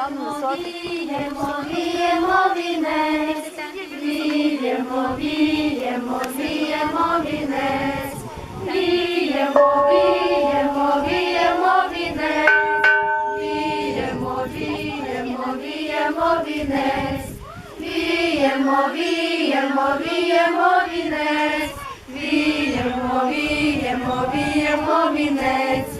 Віримо, віримо, віємо вінець, віємо, віємо, віємо вінець, віємо, віємо, віємо вінець, віємо, віємо, віємо вінець, віємо, віємо, віємо вінець, віємо, віємо, віємо вінець.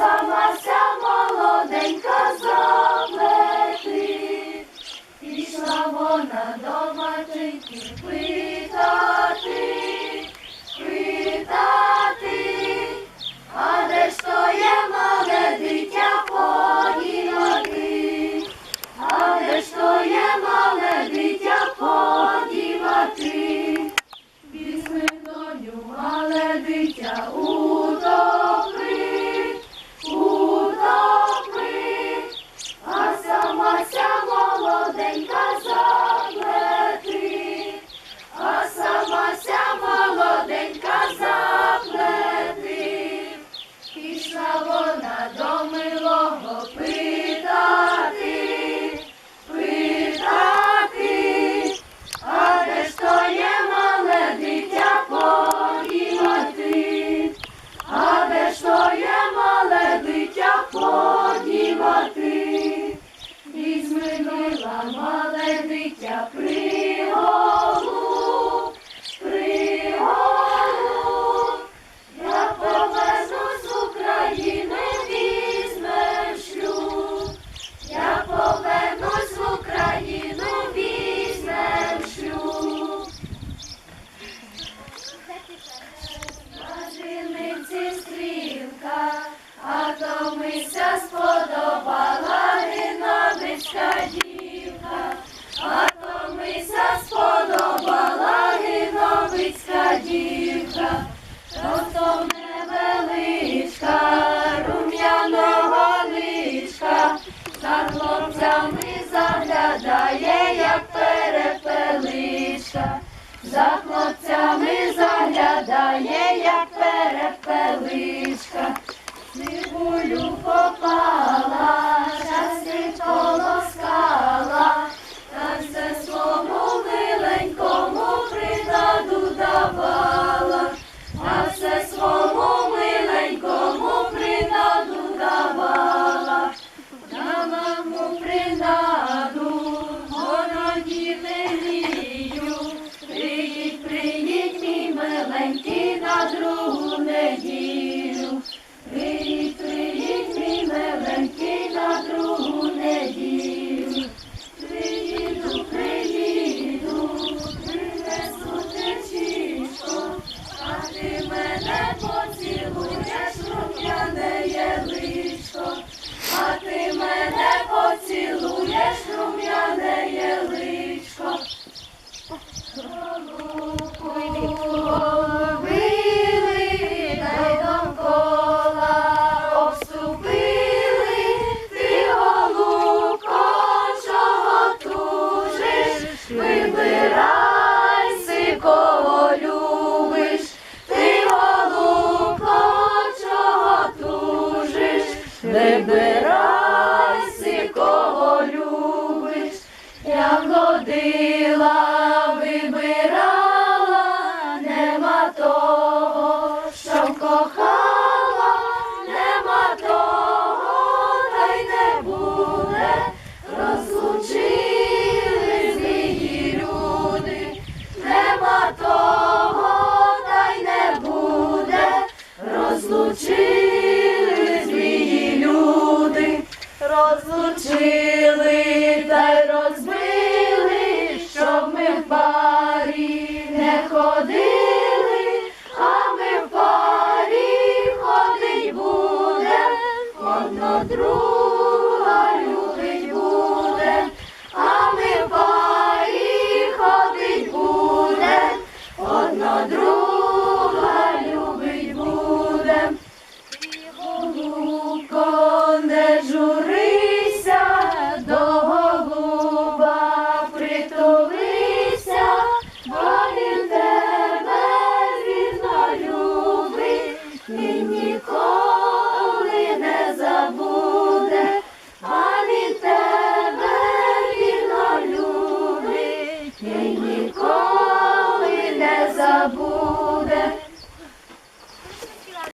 Сама-ся молоденька замети, пішла вона до матінки питати, питати, а де ж то є мале дитя подівати, а де ж то є мале дитя подівати, візьми до мале дитя у. мила, мале дитя при. Очами заглядає, як перепеличка, Снігулю попала. Lebe